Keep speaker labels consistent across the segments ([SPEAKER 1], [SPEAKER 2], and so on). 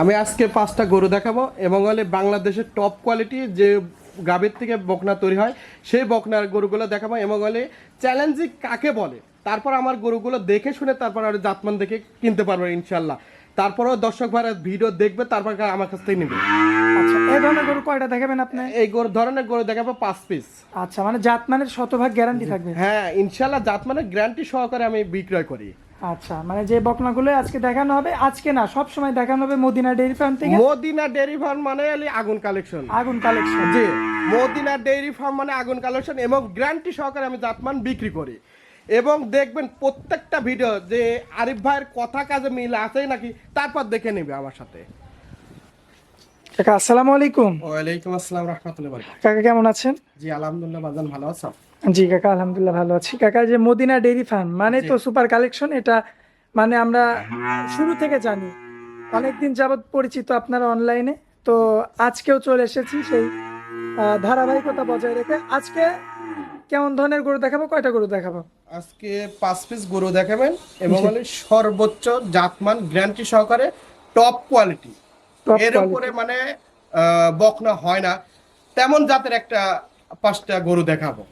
[SPEAKER 1] আমি আজকে পাঁচটা গরু দেখাবো এবং হলে বাংলাদেশের টপ কোয়ালিটি যে গাভীর থেকে বকনা তৈরি হয় সেই বকনার গরুগুলো দেখাবো এবং হলে চ্যালেঞ্জিং কাকে বলে? তারপর আমার গরুগুলো দেখে শুনে তারপর আর জাতমান দেখে কিনতে পারবে ইনশাল্লাহ তারপরও দর্শক ভাইরা ভিডিও দেখবে তারপর আমার কাছ থেকে নেবে।
[SPEAKER 2] আচ্ছা এই ধরনের গরু কয়টা দেখাবেন আপনি?
[SPEAKER 1] এই গরু ধরনের গরু দেখাবো পাঁচ পিস
[SPEAKER 2] আচ্ছা মানে জাতমানের শতভাগ গ্যারান্টি থাকবে।
[SPEAKER 1] হ্যাঁ ইনশাল্লাহ জাতমানের গ্যারান্টি সহকারে আমি বিক্রয় করি।
[SPEAKER 2] আচ্ছা মানে যে বকনাগুলো আজকে দেখানো হবে আজকে না সব সময় দেখানো হবে মদিনা ডেইরি ফার্ম থেকে।
[SPEAKER 1] মদিনা ডেইরি ফার্ম মানে আগুন কালেকশন।
[SPEAKER 2] আগুন কালেকশন।
[SPEAKER 1] জি মদিনা ডেইরি ফার্ম মানে আগুন কালেকশন এবং গ্যারান্টি সহকারে আমি জাতমান বিক্রি করি। এবং দেখবেন প্রত্যেকটা ভিডিও যে আরিফ ভাইয়ের কথা কাজে মিল আছে নাকি তারপর দেখে নেবে আমার সাথে।
[SPEAKER 2] কাকা আসসালামু আলাইকুম।
[SPEAKER 1] ওয়ালাইকুম আসসালাম রহমতুল্লাহ
[SPEAKER 2] কাকা কেমন আছেন?
[SPEAKER 1] জি আলহামদুলিল্লাহ বাজান ভালো আছো?
[SPEAKER 2] জি কাকা আলহামদুলিল্লাহ ভালো আছি। কাকা যে মদিনা ডেইরি ফার্ম মানে তো সুপার কালেকশন এটা মানে আমরা শুরু থেকে জানি। অনেকদিন যাবত পরিচিত আপনারা অনলাইনে তো আজকেও চলে এসেছি সেই ধারাবাহিকতা বজায় রেখে। আজকে কেমন ধরনের গরু দেখাবো? কয়টা গরু দেখাবো?
[SPEAKER 1] আজকে পাঁচ পিস গরু দেখাবেন এবং সর্বোচ্চ জাতমান গ্যারান্টি সহকারে টপ কোয়ালিটি এর। উপরে মানে বকনা হয় না। তেমন জাতের একটা পাঁচটা গরু দেখাবো।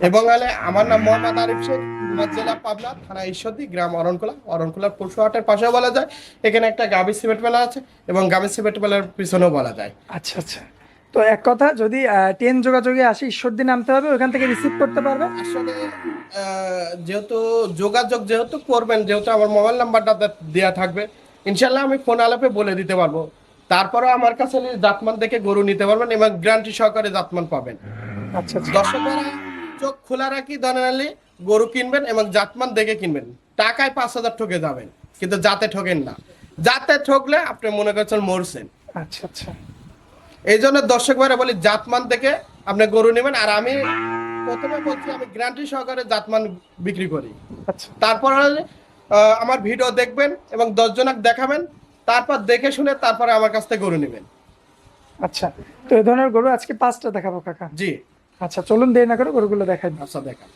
[SPEAKER 1] এবং হলে আমার নাম মোহাম্মদ আরিফ শেখ জেলা পাবনা থানা ঈশ্বরদী গ্রাম অরণখোলা অরণখোলার পশু হাটের পাশেও বলা যায়। এখানে একটা গাভী সিমেন্ট মেলা আছে এবং গাভী সিমেন্ট মেলার পিছনেও বলা যায়।
[SPEAKER 2] আচ্ছা আচ্ছা। তো এক কথা যদি ট্রেন যোগাযোগে আসে ঈশ্বরদী নামতে হবে ওখান থেকে রিসিভ করতে পারবে?
[SPEAKER 1] আসলে যেহেতু যোগাযোগ যেহেতু করবেন যেহেতু আমার মোবাইল নাম্বারটা দেওয়া থাকবে ইনশাল্লাহ আমি ফোন আলাপে বলে দিতে পারব। তারপরেও আমার কাছে হলে জাতমান দেখে গরু নিতে পারবেন এবং গ্যারান্টি সহকারে জাতমান পাবেন।
[SPEAKER 2] আচ্ছা আচ্ছা।
[SPEAKER 1] দর্শকেরা চোখ খোলা রাখি দনালি গরু কিনবেন এবং জাতমান দেখে কিনবেন। টাকায় পাঁচ হাজার ঠকে যাবেন কিন্তু যাতে ঠকেন না। যাতে ঠকলে আপনি মনে করছেন মরছেন।
[SPEAKER 2] আচ্ছা আচ্ছা।
[SPEAKER 1] এই জন্য দর্শক ভাইরা বলি জাতমান থেকে আপনি গরু নেবেন আর আমি প্রথমে বলছি আমি গ্যারান্টি সহকারে জাতমান বিক্রি করি।
[SPEAKER 2] আচ্ছা।
[SPEAKER 1] তারপর আমার ভিডিও দেখবেন এবং দশজনক দেখাবেন তারপর দেখে শুনে তারপরে আমার কাছ থেকে গরু নেবেন।
[SPEAKER 2] আচ্ছা তো এই ধরনের গরু আজকে পাঁচটা দেখাবো কাকা।
[SPEAKER 1] জি।
[SPEAKER 2] আচ্ছা চলুন দেরি না করে গরুগুলো দেখাই
[SPEAKER 1] আচ্ছা দেখা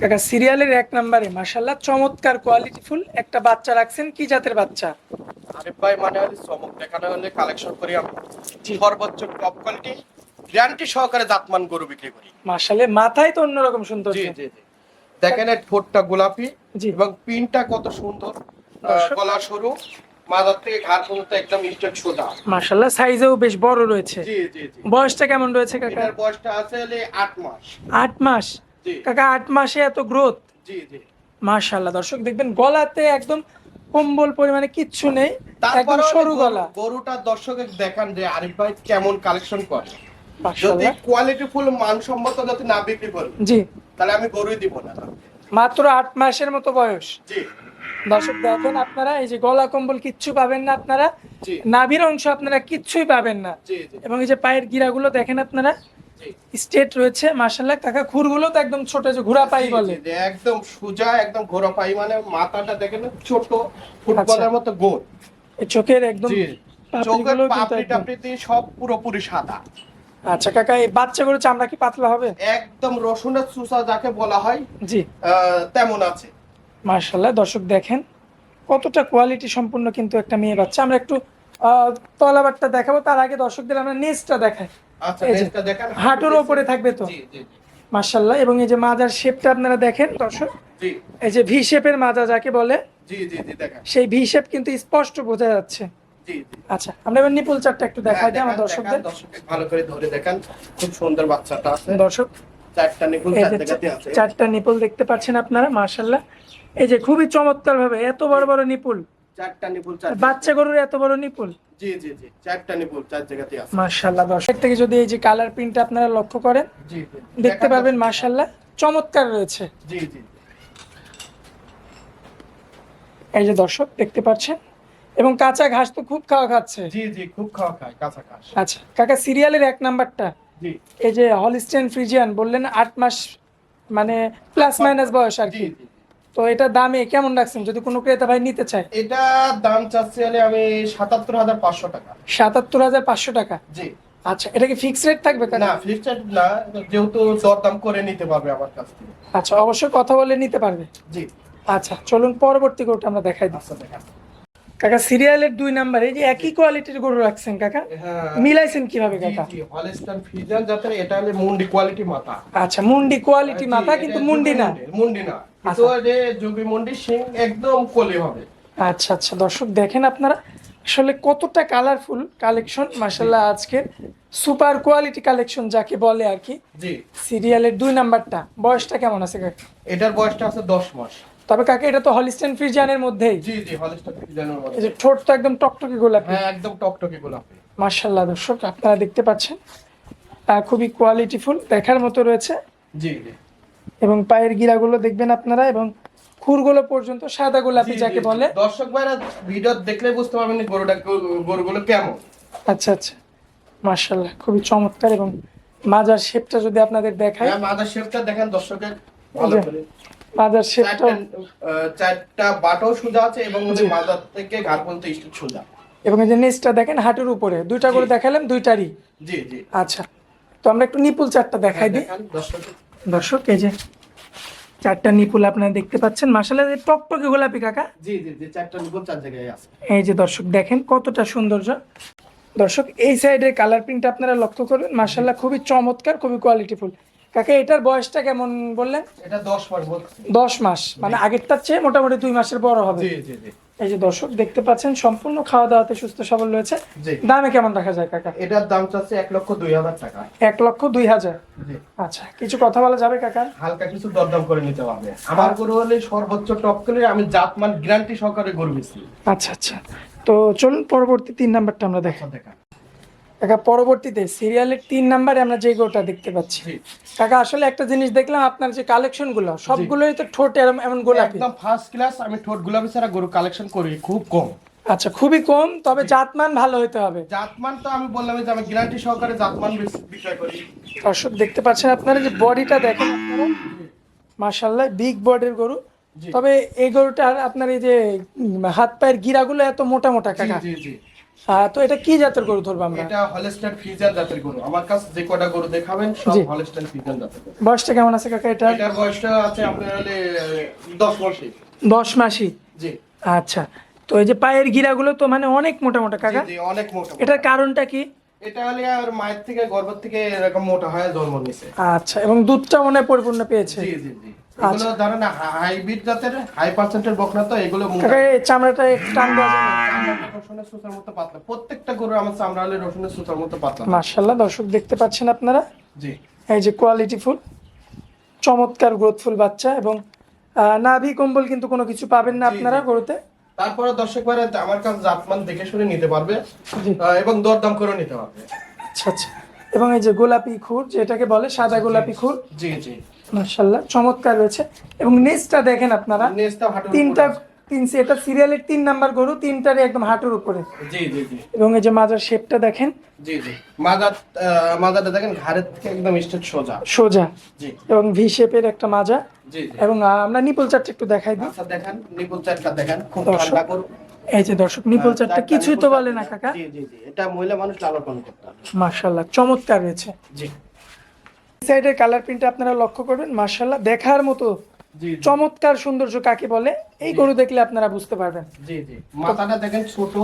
[SPEAKER 2] কাকা সিরিয়ালের এক নম্বরে মাশাল্লাহ চমৎকার কোয়ালিটি ফুল। একটা বাচ্চা রাখছেন কি জাতের বাচ্চা?
[SPEAKER 1] আরিফ ভাই মানে হলে চমক দেখানো হলে কালেকশন করি আমি সর্বোচ্চ টপ কোয়ালিটি গ্যারান্টি সহকারে জাতমান গরু বিক্রি করি।
[SPEAKER 2] মাশাল্লাহ মাথায় তো অন্যরকম সুন্দর
[SPEAKER 1] জি জি জি। দেখেন এর ঠোঁটটা গোলাপি
[SPEAKER 2] জি।
[SPEAKER 1] এবং পিনটা কত সুন্দর গলা সরু। মাথার থেকে পর্যন্ত একদম সোজা।
[SPEAKER 2] সাইজেও বেশ বড় রয়েছে।
[SPEAKER 1] জি জি জি।
[SPEAKER 2] বয়সটা কেমন রয়েছে কাকা?
[SPEAKER 1] এটার বয়সটা আছে হলে আট মাস।
[SPEAKER 2] আট মাস?
[SPEAKER 1] জি।
[SPEAKER 2] কাকা আট মাসে এত গ্রোথ
[SPEAKER 1] জি জি।
[SPEAKER 2] দর্শক দেখবেন গলাতে একদম কম্বল পরিমাণে কিচ্ছু নেই একদম সরু গলা।
[SPEAKER 1] গরুটা দর্শকের দেখান যে আরিফ ভাই কেমন কালেকশন করে। যদি
[SPEAKER 2] মাশাল্লাহ
[SPEAKER 1] কোয়ালিটি ফুল মানসম্মত যদি না বিক্রি করি
[SPEAKER 2] জি।
[SPEAKER 1] তাহলে আমি গরুই দিব না।
[SPEAKER 2] মাত্র আট মাসের মতো বয়স।
[SPEAKER 1] জি।
[SPEAKER 2] দর্শক দেখেন আপনারা এই যে গলা কম্বল কিচ্ছু পাবেন না আপনারা নাভির অংশ আপনারা কিচ্ছুই পাবেন না। এবং এই যে পায়ের গিরাগুলো দেখেন আপনারা
[SPEAKER 1] জি।
[SPEAKER 2] স্ট্রেট রয়েছে মাশাল্লাহ কাকা খুরগুলো তো একদম ছোট যে ঘোড়া পাই বলে।
[SPEAKER 1] একদম সোজা একদম ঘোরা পাই মানে মাথাটা দেখেন ছোট ফুটবলের মতো গোল।
[SPEAKER 2] চোখের একদম
[SPEAKER 1] চোখের পাপড়ি টাপড়ি সব পুরোপুরি সাদা।
[SPEAKER 2] আচ্ছা কাকা এই বাচ্চাগুলো চামড়া কি পাতলা হবে?
[SPEAKER 1] একদম রসুনের চুষা যাকে বলা হয়
[SPEAKER 2] জি।
[SPEAKER 1] তেমন আছে।
[SPEAKER 2] মার্শাল্লাহ দর্শক দেখেন কতটা কোয়ালিটি সম্পূর্ণ কিন্তু একটা মেয়ে বাচ্চা। আমরা একটু তলাবারটা দেখাবো তার আগে দর্শকদের আমরা নেজটা দেখাই।
[SPEAKER 1] আচ্ছা
[SPEAKER 2] হাঁটুর ওপরে থাকবে তো?
[SPEAKER 1] জি জি
[SPEAKER 2] মার্শাল্লাহ এবং এই যে মাজার শেপটা আপনারা দেখেন দর্শক।
[SPEAKER 1] জি।
[SPEAKER 2] এই যে ভি শেপের মাজা যাকে বলে সেই ভি শেপ কিন্তু স্পষ্ট বোঝা যাচ্ছে। আচ্ছা আমরা এবার নিপুল চারটা একটু দেখাই দিই আমার দর্শকদের।
[SPEAKER 1] দেখান, ভালো করে ধরে দেখান। খুব সুন্দর বাচ্চাটা আছে।
[SPEAKER 2] দর্শক
[SPEAKER 1] চারটা নিপুল
[SPEAKER 2] চারটা নিপুল দেখতে পাচ্ছেন আপনারা মার্শাল্লাহ এই যে খুবই চমৎকার ভাবে এত বড় বড় নিপুল।
[SPEAKER 1] চারটা নিপুল চার
[SPEAKER 2] বাচ্চা গরুর এত বড় নিপুল?
[SPEAKER 1] জি জি জি চারটা নিপুল চার জায়গাতে আছে।
[SPEAKER 2] মার্শাল্লাহ দর্শক। থেকে যদি এই যে কালার প্রিন্ট আপনারা লক্ষ্য করেন
[SPEAKER 1] জি
[SPEAKER 2] দেখতে। চমৎকার রয়েছে।
[SPEAKER 1] জি জি।
[SPEAKER 2] এই যে দর্শক দেখতে পাচ্ছেন? এবং কাঁচা ঘাস তো খুব খাওয়া খাচ্ছে।
[SPEAKER 1] জি জি খুব খাওয়া খায় কাঁচা ঘাস।
[SPEAKER 2] আচ্ছা কাকা সিরিয়ালের এক নাম্বারটা।
[SPEAKER 1] জি।
[SPEAKER 2] এই যে হলিস্টেন ফ্রিজিয়ান বললেন আট মাস মানে প্লাস মাইনাস বয়স। আর কি। তো এটা দামে কেমন রাখছেন? যদি কোনো ক্রেতা ভাই নিতে চায়?
[SPEAKER 1] এটা দাম চাচ্ছি হলে আমি সাতাত্তর হাজার পাঁচশো টাকা।
[SPEAKER 2] সাতাত্তর হাজার পাঁচশো টাকা?
[SPEAKER 1] জি।
[SPEAKER 2] আচ্ছা এটা কি ফিক্স রেট থাকবে?
[SPEAKER 1] না ফ্লিপকার্ট না যেহেতু দরদাম করে নিতে পারবে আমার কাছ থেকে।
[SPEAKER 2] আচ্ছা অবশ্যই কথা বলে নিতে পারবে।
[SPEAKER 1] জি।
[SPEAKER 2] আচ্ছা চলুন পরবর্তী গরুটা আমরা দেখাই দিই।
[SPEAKER 1] আচ্ছা
[SPEAKER 2] কাকা সিরিয়ালের দুই নাম্বারে এই যে একই কোয়ালিটির গরু রাখছেন কাকা?
[SPEAKER 1] হ্যাঁ
[SPEAKER 2] মিলাইছেন কীভাবে কাকা?
[SPEAKER 1] হলস্টার ফিজান যাতে এটা হলে মুন্ডি কোয়ালিটি মাথা।
[SPEAKER 2] আচ্ছা মুন্ডি কোয়ালিটি মাথা কিন্তু মুন্ডি না।
[SPEAKER 1] মুন্ডি না। কিন্তু যে জুবি সিং একদম কোলে হবে।
[SPEAKER 2] আচ্ছা আচ্ছা। দর্শক দেখেন আপনারা আসলে কতটা কালারফুল কালেকশন মাসাল্লাহ আজকের সুপার কোয়ালিটি কালেকশন যাকে বলে আর কি।
[SPEAKER 1] জি।
[SPEAKER 2] সিরিয়ালের দুই নাম্বারটা বয়সটা কেমন আছে কাকা?
[SPEAKER 1] এটার বয়সটা আছে দশ মাস।
[SPEAKER 2] তবে কাকা এটা তো হলিস্টেন ফ্রিজিয়ানের মধ্যেই।
[SPEAKER 1] জি জি হলস্টার ফিজানের মধ্যে।
[SPEAKER 2] এই যে ঠোঁট তো একদম টকটকে গোলাপি।
[SPEAKER 1] হ্যাঁ একদম টকটকে গোলাপি।
[SPEAKER 2] মার্শাল্লাহ দর্শক আপনারা দেখতে পাচ্ছেন খুবই কোয়ালিটিফুল দেখার মতো রয়েছে।
[SPEAKER 1] জি জি।
[SPEAKER 2] এবং পায়ের গিরাগুলো দেখবেন আপনারা এবং খুরগুলো পর্যন্ত সাদা গোলাপি যাকে বলে।
[SPEAKER 1] দর্শক ভাইরা ভিডিও দেখলে বুঝতে পারবেন গরুটা গরুগুলো কেমন।
[SPEAKER 2] আচ্ছা আচ্ছা। মার্শাল্লাহ খুবই চমৎকার এবং মাজার শেপটা যদি আপনাদের দেখায়
[SPEAKER 1] হ্যাঁ মাদার শেপটা দেখেন দর্শকের ভালো করে।
[SPEAKER 2] মাজার শেপটা
[SPEAKER 1] চারটা বাটও সোজা আছে এবং
[SPEAKER 2] জি।
[SPEAKER 1] মাদার থেকে ঘাট পর্যন্ত স্টিচ সোজা।
[SPEAKER 2] এবং এই যে নিচটা দেখেন হাঁটুর উপরে দুইটা করে। দেখালাম দুইটারই।
[SPEAKER 1] জি জি।
[SPEAKER 2] আচ্ছা তো আমরা একটু নিপুল চারটা দেখাই দিই।
[SPEAKER 1] দেখান দর্শকের
[SPEAKER 2] দর্শক এই যে চারটা নিপুল আপনারা দেখতে পাচ্ছেন। মাসাল্লাহ টকটকে গোলাপি কাকা।
[SPEAKER 1] জি জি জি চারটা নিপুল চার জায়গায় আছে।
[SPEAKER 2] এই যে দর্শক দেখেন কতটা সৌন্দর্য। দর্শক এই সাইডের কালার প্রিন্ট আপনারা লক্ষ্য করবেন মাসাল্লাহ খুবই চমৎকার খুবই কোয়ালিটিফুল কাকা এটার বয়সটা কেমন বললেন?
[SPEAKER 1] এটা দশ মাস
[SPEAKER 2] দশ মাস মানে আগেরটার চেয়ে মোটামুটি দুই মাসের বড় হবে।
[SPEAKER 1] জি জি জি।
[SPEAKER 2] এই যে দর্শক দেখতে পাচ্ছেন সম্পূর্ণ খাওয়া দাওয়াতে সুস্থ সবল রয়েছে। দামে কেমন রাখা যায় কাকা?
[SPEAKER 1] এটার দাম চাচ্ছে এক লক্ষ দুই হাজার টাকা।
[SPEAKER 2] এক লক্ষ দুই হাজার? আচ্ছা কিছু কথা বলা যাবে কাকা?
[SPEAKER 1] হালকা কিছু দরদাম করে নিতে হবে। আমার গরু হলে সর্বোচ্চ টপ করে আমি জাতমান গ্যারান্টি সহকারে গরু বেশি
[SPEAKER 2] আচ্ছা আচ্ছা। তো চলুন পরবর্তী তিন নাম্বারটা আমরা দেখা।
[SPEAKER 1] দেখা
[SPEAKER 2] কাকা পরবর্তীতে সিরিয়ালের তিন নাম্বারে আমরা যে গোটা দেখতে পাচ্ছি। কাকা আসলে একটা জিনিস দেখলাম আপনার যে কালেকশনগুলো সবগুলোই তো ঠোঁট এমন গোলাপি।
[SPEAKER 1] একদম ফার্স্ট ক্লাস আমি ঠোঁট গোলাপি ছাড়া গরু কালেকশন করি খুব কম।
[SPEAKER 2] আচ্ছা খুবই কম তবে জাতমান ভালো হতে হবে।
[SPEAKER 1] জাতমান তো আমি বললাম যে আমি গ্যারান্টি সহকারে জাতমান বিষ- বিষয় করি।
[SPEAKER 2] দর্শক দেখতে পাচ্ছেন আপনারা যে বডিটা দেখেন আপনারা? মার্শাল্লাহ বিগ বডির গরু। তবে এই গরুটার আপনার এই যে হাত পায়ের গিরাগুলো এত মোটা মোটা কাকা।
[SPEAKER 1] জি জি।
[SPEAKER 2] তো এটা কি জাতের গরু ধরবো আমরা?
[SPEAKER 1] এটা হলস্টাইন জাতের গরু। আমার কাছে যে কটা গরু দেখাবেন সব হলস্টাইন জাতের গরু।
[SPEAKER 2] বয়সটা কেমন আছে কাকা এটা
[SPEAKER 1] এটার বয়সটা আছে আপনার হলে দশ বছর।
[SPEAKER 2] দশ মাসই?
[SPEAKER 1] জি।
[SPEAKER 2] আচ্ছা। তো এই যে পায়ের গিরাগুলো তো মানে অনেক মোটা মোটা কাকা।
[SPEAKER 1] জি, অনেক মোটা।
[SPEAKER 2] এটার কারণটা কি?
[SPEAKER 1] এটা হলে আর মায়ের থেকে গর্ভ থেকে এরকম মোটা হয়ে জন্ম নিছে।
[SPEAKER 2] আচ্ছা এবং দুধটা মনে পরিপূর্ণ পেয়েছে?
[SPEAKER 1] জি জি জি। এগুলো ধরেন হাইব্রিড জাতের হাই পার্সেন্টের বকনা তো এগুলো
[SPEAKER 2] চামড়াটা একটু টান দেওয়া
[SPEAKER 1] রসুনের সুতার মতো পাতলা। প্রত্যেকটা গরু আমার চামড়া হলে রসুনের সুতার মতো পাতলা।
[SPEAKER 2] দর্শক দেখতে পাচ্ছেন আপনারা?
[SPEAKER 1] জি।
[SPEAKER 2] এই যে কোয়ালিটি ফুল চমৎকার গ্রোথফুল বাচ্চা এবং নাভি কম্বল কিন্তু কোনো কিছু পাবেন না আপনারা গরুতে?
[SPEAKER 1] তারপরে দর্শক ভাইরা আমার কাছে জাতমান দেখে শুনে নিতে পারবে। এবং দরদাম করে নিতে পারবে।
[SPEAKER 2] আচ্ছা আচ্ছা। এবং এই যে গোলাপি খুর যেটাকে বলে সাদা গোলাপি খুর
[SPEAKER 1] জি জি।
[SPEAKER 2] মার্শাল্লাহ চমৎকার রয়েছে। এবং নেস্টটা দেখেন আপনারা।
[SPEAKER 1] নেস্টটা হাঁটুর
[SPEAKER 2] তিনটা তিন এটা সিরিয়ালের তিন নাম্বার গরু তিনটারই একদম হাঁটুর উপরে।
[SPEAKER 1] জি জি জি।
[SPEAKER 2] এবং এই যে মাজার শেপটা দেখেন।
[SPEAKER 1] জি জি। মাজার মাজারটা দেখেন ঘাড়ের থেকে একদম স্ট্রেট সোজা।
[SPEAKER 2] সোজা।
[SPEAKER 1] জি।
[SPEAKER 2] এবং ভি শেপের একটা মাজা।
[SPEAKER 1] জি
[SPEAKER 2] এবং আমরা নিপল চারটা একটু দেখাই দিই।
[SPEAKER 1] আচ্ছা দেখেন নিপুল চারটা দেখেন খুব ঠান্ডা করুন
[SPEAKER 2] এই যে দর্শক নিপল চারটা কিছুই তো বলে না কাকা।
[SPEAKER 1] জি জি জি। এটা মহিলা মানুষ লালন পালন করতে হবে।
[SPEAKER 2] মার্শাল্লাহ চমৎকার রয়েছে
[SPEAKER 1] জি।
[SPEAKER 2] সাইডের কালার প্রিন্টটা আপনারা লক্ষ্য করবেন মার্শাল্লাহ দেখার মতো চমৎকার সৌন্দর্য কাকে বলে? এই গরু দেখলে আপনারা বুঝতে পারবেন।
[SPEAKER 1] জি জি। মাথাটা দেখেন ছোট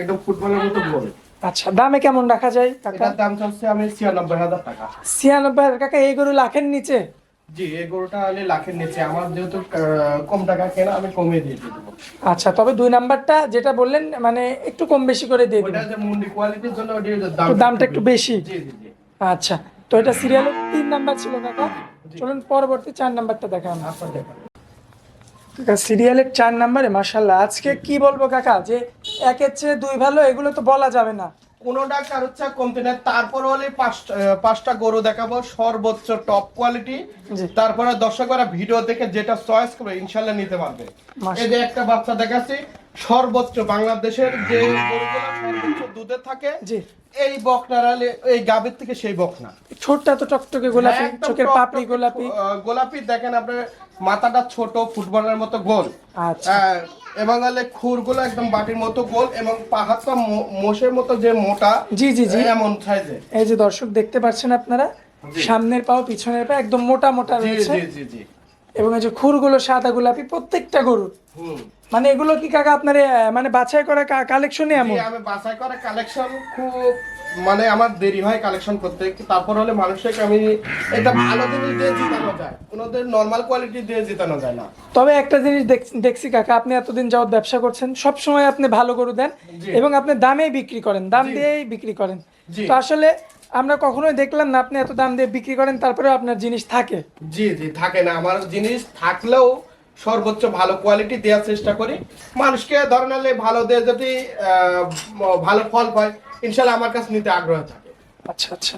[SPEAKER 1] একদম ফুটবলের মতো গোল।
[SPEAKER 2] আচ্ছা দামে কেমন রাখা যায় কাকা?
[SPEAKER 1] দাম চলছে আমি ছিয়ানব্বই হাজার টাকা।
[SPEAKER 2] ছিয়ানব্বই হাজার কাকা এই গরু লাখের নিচে?
[SPEAKER 1] জি এই গরুটা লাখের নিচে। আমার যেহেতু কম টাকা কেনা আমি কমিয়ে দিয়ে দেবো।
[SPEAKER 2] আচ্ছা তবে দুই নাম্বারটা যেটা বললেন মানে একটু কম বেশি করে দিয়ে
[SPEAKER 1] ওটা যে মুন্ডি কোয়ালিটির জন্য
[SPEAKER 2] দামটা একটু বেশি।
[SPEAKER 1] জি জি
[SPEAKER 2] আচ্ছা তো এটা সিরিয়ালের তিন নাম্বার ছিল কাকা। চলুন পরবর্তী চার নাম্বারটা দেখান।
[SPEAKER 1] আচ্ছা দেখেন।
[SPEAKER 2] কাকা সিরিয়ালের চার নাম্বারে মার্শাল্লাহ আজকে কি বলব কাকা যে একের চেয়ে দুই ভালো এগুলো তো বলা যাবে না।
[SPEAKER 1] কোনোটা কারোর চা কমতে না তারপর হলে পাঁচটা পাঁচটা গরু দেখাবো সর্বোচ্চ টপ কোয়ালিটি তারপরে দর্শকরা ভিডিও দেখে যেটা চয়েস করবে ইনশাল্লাহ নিতে পারবে। এই যে একটা বাচ্চা দেখাচ্ছি সর্বোচ্চ বাংলাদেশের যে গরুগুলো সর্বোচ্চ দুধে থাকে এই বকনার এই গাবের থেকে সেই বকনা।
[SPEAKER 2] ছোটটা তো টকটকে গোলাপি চোখের পাপড়ি গোলাপি।
[SPEAKER 1] গোলাপি দেখেন আপনার মাথাটা ছোট ফুটবলের মতো গোল।
[SPEAKER 2] আচ্ছা।
[SPEAKER 1] আহ, এবং হলে খুরগুলো একদম বাটির মতো গোল এবং পাহাড়টা মোষের মতো যে মোটা
[SPEAKER 2] জি জি জি।
[SPEAKER 1] এমন সাইজে
[SPEAKER 2] এই যে দর্শক দেখতে পাচ্ছেন আপনারা সামনের পাও পিছনের পা একদম মোটা মোটা রয়েছে।
[SPEAKER 1] জি জি জি।
[SPEAKER 2] এবং এই যে খুরগুলো সাদা গোলাপি প্রত্যেকটা গরুর।
[SPEAKER 1] হুম।
[SPEAKER 2] মানে এগুলো কি কাকা আপনার মানে বাছাই করা কালেকশনই এমন?
[SPEAKER 1] আমি বাছাই করা কালেকশন খুব মানে আমার দেরি হয় কালেকশন করতে। তারপর হলে মানুষকে আমি এটা ভালো জিনিস দিয়ে জিতানো যায়। কোনোদের নর্মাল কোয়ালিটি দিয়ে জিতানো যায় না।
[SPEAKER 2] তবে একটা জিনিস দেখ- দেখছি কাকা আপনি এতদিন যাওয়ার ব্যবসা করছেন সব সময় আপনি ভালো গরু দেন এবং আপনি দামেই বিক্রি করেন দাম দিয়েই বিক্রি করেন। তো আসলে আমরা কখনোই দেখলাম না আপনি এত দাম দিয়ে বিক্রি করেন তারপরে আপনার জিনিস থাকে।
[SPEAKER 1] জি জি থাকে না। আমার জিনিস থাকলেও সর্বোচ্চ ভালো কোয়ালিটি দেওয়ার চেষ্টা করি। মানুষকে ধরে নিলে ভালো দিয়ে যদি ভালো ফল পায় ইনশাল্লাহ আমার কাছে নিতে আগ্রহ থাকে।
[SPEAKER 2] আচ্ছা আচ্ছা।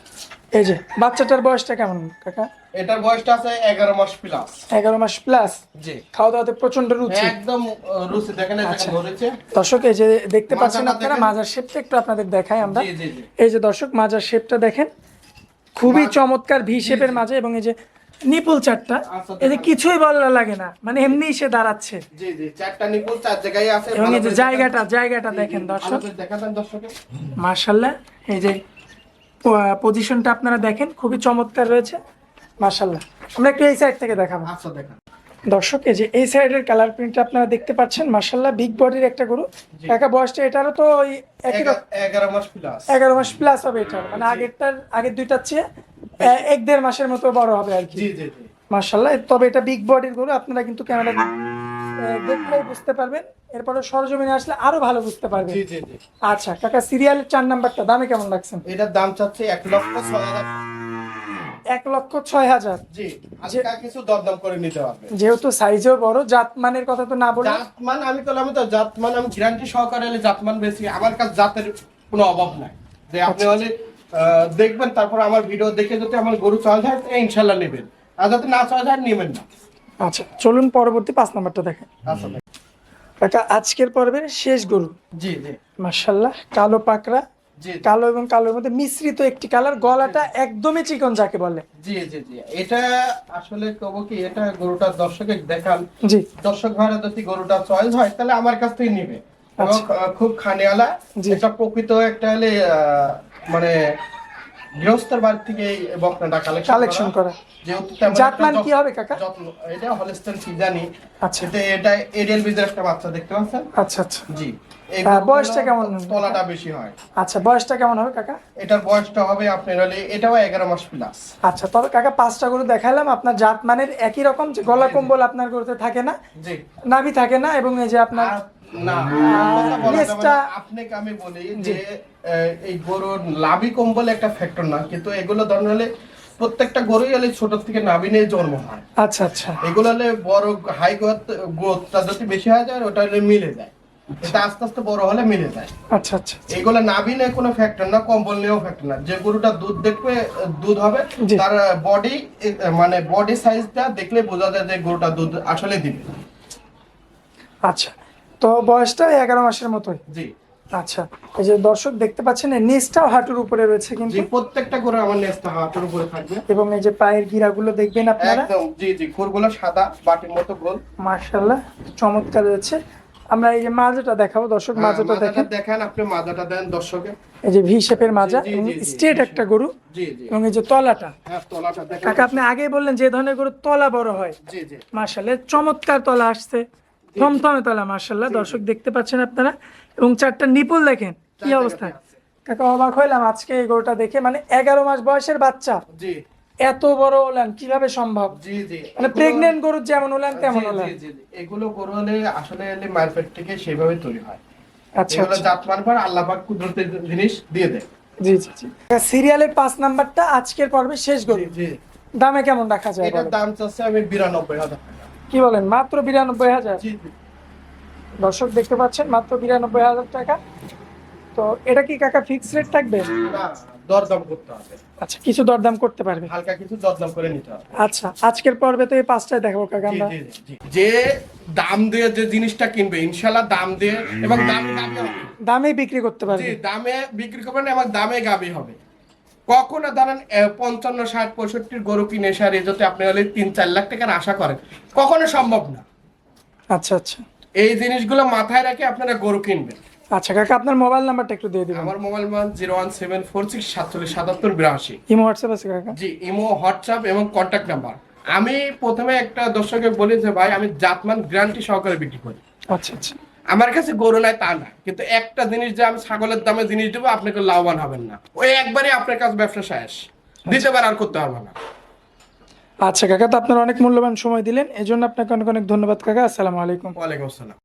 [SPEAKER 2] এই যে বাচ্চাটার বয়সটা কেমন কাকা?
[SPEAKER 1] এটার বয়সটা আছে এগারো মাস প্লাস
[SPEAKER 2] এগারো মাস প্লাস
[SPEAKER 1] জি।
[SPEAKER 2] খাওয়া দাওয়াতে প্রচণ্ড রুচি?
[SPEAKER 1] একদম রুচি দেখেন
[SPEAKER 2] আচ্ছা। দর্শক এই যে দেখতে পাচ্ছেন আপনারা মাজার শেপটা একটু আপনাদের দেখাই আমরা। এই যে দর্শক মাজার শেপটা দেখেন। খুবই চমৎকার ভি শেপের মাঝে এবং এই যে নিপুল চারটা এতে কিছুই বলা লাগে না। মানে এমনি সে দাঁড়াচ্ছে।
[SPEAKER 1] জি জি চারটা নিপুল চার জায়গায় আছে
[SPEAKER 2] এবং এই যে জায়গাটা জায়গাটা দেখেন দর্শক। মার্শাল্লাহ এই যে পজিশনটা আপনারা দেখেন খুবই চমৎকার রয়েছে। মার্শাল্লাহ আমরা একটু এই সাইড থেকে দেখাবো।
[SPEAKER 1] আচ্ছা দেখান।
[SPEAKER 2] দর্শক এই যে এই সাইডের কালার প্রিন্টটা আপনারা দেখতে পাচ্ছেন মার্শাল্লাহ বিগ বডির একটা গরু। একা বয়সটা এটারও তো ওই একই
[SPEAKER 1] এগারো মাস প্লাস
[SPEAKER 2] এগারো মাস প্লাস হবে এটা মানে আগেরটার আগের দুইটার চেয়ে এক দেড় মাসের মতো বড় হবে আর কি।
[SPEAKER 1] জি জি জি।
[SPEAKER 2] মার্শাল্লাহ তবে এটা বিগ বডির গরু আপনারা কিন্তু ক্যামেরা দেখলেই বুঝতে পারবেন। এরপরে সরজমিনে আসলে আরও ভালো বুঝতে পারবেন।
[SPEAKER 1] জি জি জি।
[SPEAKER 2] আচ্ছা কাকা সিরিয়ালের চার নাম্বারটা দামে কেমন লাগছেন
[SPEAKER 1] এটার দাম চাচ্ছে এক লক্ষ ছয় হাজার।
[SPEAKER 2] এক লক্ষ ছয় হাজার।
[SPEAKER 1] জি কিছু দরদাম করে নিতে পারবে
[SPEAKER 2] যেহেতু সাইজেও বড় জাত মানের কথা তো না বলে
[SPEAKER 1] জাতমান আমি তো আমি তো জাতমান আমি গ্যারান্টি সহকারে জাতমান বেশি। আমার কাছে জাতের কোনো অভাব নাই। যে আপনি
[SPEAKER 2] আচ্ছা।
[SPEAKER 1] হলে দেখবেন তারপর আমার ভিডিও দেখে যদি আমার গরু চল যায় ইনশাল্লাহ নেবেন। আর যদি না চল যায় নেবেন না।
[SPEAKER 2] আচ্ছা চলুন পরবর্তী পাঁচ নাম্বারটা দেখেন।
[SPEAKER 1] আচ্ছা
[SPEAKER 2] আজকের পর্বের শেষ গরু।
[SPEAKER 1] জি জি।
[SPEAKER 2] মার্শাল্লাহ কালো পাকড়া কালো এবং কালোর মধ্যে মিশ্রিত একটি কালার গলাটা একদমই চিকন যাকে বলে।
[SPEAKER 1] জি জি জি। এটা আসলে কব কি এটা গরুটার দর্শকে দেখান।
[SPEAKER 2] জি।
[SPEAKER 1] দর্শক ভাইরা যদি গরুটা চয়েস হয় তাহলে আমার কাছ থেকে নিবে। এবং খুব খানিয়ালা
[SPEAKER 2] জি।
[SPEAKER 1] এটা প্রকৃত একটা হলে মানে গৃহস্থের বাড়ি থেকে বকনাটা কালেকশন
[SPEAKER 2] কালেকশন করা।
[SPEAKER 1] যেহেতু
[SPEAKER 2] জাতমান কি হবে কাকা?
[SPEAKER 1] এটা হলস্টেন সিজানি।
[SPEAKER 2] আচ্ছা।
[SPEAKER 1] এটা এরিয়াল বীজের একটা বাচ্চা দেখতে পাচ্ছেন?
[SPEAKER 2] আচ্ছা আচ্ছা।
[SPEAKER 1] জি।
[SPEAKER 2] বয়সটা কেমন?
[SPEAKER 1] তলাটা বেশি হয়।
[SPEAKER 2] আচ্ছা বয়সটা কেমন হবে কাকা?
[SPEAKER 1] এটার বয়সটা হবে আপনার হলে এটাও এগারো মাস প্লাস
[SPEAKER 2] আচ্ছা তবে কাকা পাঁচটা গরু দেখালাম আপনার জাত মানের একই রকম যে গলা কম্বল আপনার গরুতে থাকে না
[SPEAKER 1] জি।
[SPEAKER 2] নাভি থাকে না এবং এই যে আপনার
[SPEAKER 1] আর না কথা বলা যাবে
[SPEAKER 2] লেজটা-
[SPEAKER 1] না। আপনাকে আমি বলি যে এই গরুর লাভি কম্বল একটা ফ্যাক্টর না কিন্তু এগুলো ধরেন হলে প্রত্যেকটা গরুই হলে ছোট থেকে নাভি নিয়ে জন্ম হয়।
[SPEAKER 2] আচ্ছা আচ্ছা।
[SPEAKER 1] এগুলো হলে বড় হাই গ্রোথ গ্রোথটা যদি বেশি হয়ে যায় ওটা হলে মিলে যায়। এটা আস্তে আস্তে বড় হলে মিলে যায়।
[SPEAKER 2] আচ্ছা আচ্ছা
[SPEAKER 1] এগুলো নাভি নিয়ে কোনো ফ্যাক্টর না কম্বল নিয়েও ফ্যাক্টর না। যে গরুটা দুধ দেখবে দুধ হবে তার বডি মানে বডি সাইজটা দেখলে বোঝা যায় যে গরুটা দুধ আসলে দিবে।
[SPEAKER 2] আচ্ছা তো বয়সটা এগারো মাসের মতোই?
[SPEAKER 1] জি।
[SPEAKER 2] আচ্ছা এই যে দর্শক দেখতে পাচ্ছেন এই নিচটাও হাঁটুর উপরে রয়েছে কিন্তু।
[SPEAKER 1] প্রত্যেকটা গরু আমার নেস্তা হাতের উপরে থাকবে।
[SPEAKER 2] এবং এই যে পায়ের গিরাগুলো দেখবেন আপনারা?
[SPEAKER 1] একদম জি জি গোলগুলো সাদা বাটির মতো গোল।
[SPEAKER 2] মার্শাল্লাহ চমৎকার রয়েছে। আমরা এই যে মাজাটা দেখাবো দর্শক
[SPEAKER 1] হ্যাঁ,
[SPEAKER 2] মাজাটা দেখেন।
[SPEAKER 1] দেখেন আপনি মাজাটা দেন দর্শকে।
[SPEAKER 2] এই যে ভি শেপের মাজা স্ট্রেট একটা গরু
[SPEAKER 1] জি জি।
[SPEAKER 2] এবং এই যে তলাটা।
[SPEAKER 1] হ্যাঁ
[SPEAKER 2] কাকা আপনি আগেই বললেন যে ধরনের গরু তলা বড় হয়।
[SPEAKER 1] জি জি।
[SPEAKER 2] মার্শাল্লাহ চমৎকার তলা আসছে। থমথমে তলা মার্শাল্লাহ দর্শক দেখতে পাচ্ছেন আপনারা। এবং চারটা নিপুল দেখেন কি অবস্থা। কাকা অবাক হইলাম আজকে এই গরুটা দেখে মানে এগারো মাস বয়সের বাচ্চা।
[SPEAKER 1] জি।
[SPEAKER 2] এত বড় হলেন কীভাবে সম্ভব?
[SPEAKER 1] জি জি।
[SPEAKER 2] মানে প্রেগনেন্ট গরুর যেমন হলেন তেমন
[SPEAKER 1] জি,
[SPEAKER 2] হলেন
[SPEAKER 1] জি, জি। এগুলো গরু হলে আসলে হলে মার্কেট থেকে সেভাবে তৈরি হয়।
[SPEAKER 2] আচ্ছা
[SPEAKER 1] এগুলো
[SPEAKER 2] আচ্ছা।
[SPEAKER 1] জাতমান আল্লাহ পাক কুদরতের জিনিস দিয়ে দেয়।
[SPEAKER 2] জি জি জি। সিরিয়ালের পাঁচ নাম্বারটা আজকের পর্বে শেষ গরু।
[SPEAKER 1] জি
[SPEAKER 2] দামে কেমন রাখা যায়
[SPEAKER 1] এটার
[SPEAKER 2] বলেন?
[SPEAKER 1] দাম চাচ্ছে আমি বিরানব্বই হাজার টাকা।
[SPEAKER 2] কি বলেন? মাত্র বিরানব্বই হাজার?
[SPEAKER 1] জি জি।
[SPEAKER 2] দর্শক দেখতে পাচ্ছেন মাত্র বিরানব্বই হাজার টাকা। তো এটা কি কাকা ফিক্স রেট থাকবে?
[SPEAKER 1] না। দরদাম করতে হবে।
[SPEAKER 2] আচ্ছা কিছু দরদাম করতে পারবে?
[SPEAKER 1] হালকা কিছু দরদাম করে নিতে হবে।
[SPEAKER 2] আচ্ছা আজকের পর্বে তো এই পাঁচটায় দেখাবো কাকা আমরা।
[SPEAKER 1] যে দাম দিয়ে যে জিনিসটা কিনবে ইনশাল্লাহ দাম দিয়ে এবং দাম দামে
[SPEAKER 2] দামেই বিক্রি করতে পারবে।
[SPEAKER 1] দামে বিক্রি করবেন এবং দামে গাবি হবে। কখনো ধরেন এ, পঞ্চান্ন ষাট পঁয়ষট্টির গরু কিনে এসে আর এজতে আপনি হলে তিন চার লাখ টাকার আশা করেন। কখনো সম্ভব না।
[SPEAKER 2] আচ্ছা আচ্ছা।
[SPEAKER 1] এই জিনিসগুলো মাথায় রেখে আপনারা গরু কিনবেন।
[SPEAKER 2] আচ্ছা কাকা আপনার মোবাইল নাম্বারটা একটু দিয়ে দিবেন।
[SPEAKER 1] আমার মোবাইল মান zero one seven four six সাতচল্লিশ সাতাত্তর বিরাশি।
[SPEAKER 2] ইমো হোয়াটসঅ্যাপ আছে কাকা?
[SPEAKER 1] জি ইমো হোয়াটসঅ্যাপ এবং কন্ট্যাক্ট নাম্বার। আমি প্রথমে একটা দর্শকে বলি যে ভাই আমি জাতমান গ্যারান্টি সহকারে বিক্রি করি।
[SPEAKER 2] আচ্ছা আচ্ছা।
[SPEAKER 1] আমার কাছে গরু নাই তা না। কিন্তু একটা জিনিস যে আমি ছাগলের দামে জিনিস দেবো আপনাকে লাভবান হবেন না। ওই একবারই আপনার কাছে ব্যবসা শেষ। দ্বিতীয়বার আর করতে পারব না।
[SPEAKER 2] আচ্ছা কাকা, তো আপনার অনেক মূল্যবান সময় দিলেন। এজন্য আপনাকে অনেক অনেক ধন্যবাদ, কাকা। আসসালামু আলাইকুম।
[SPEAKER 1] ওয়ালাইকুম আসসালাম।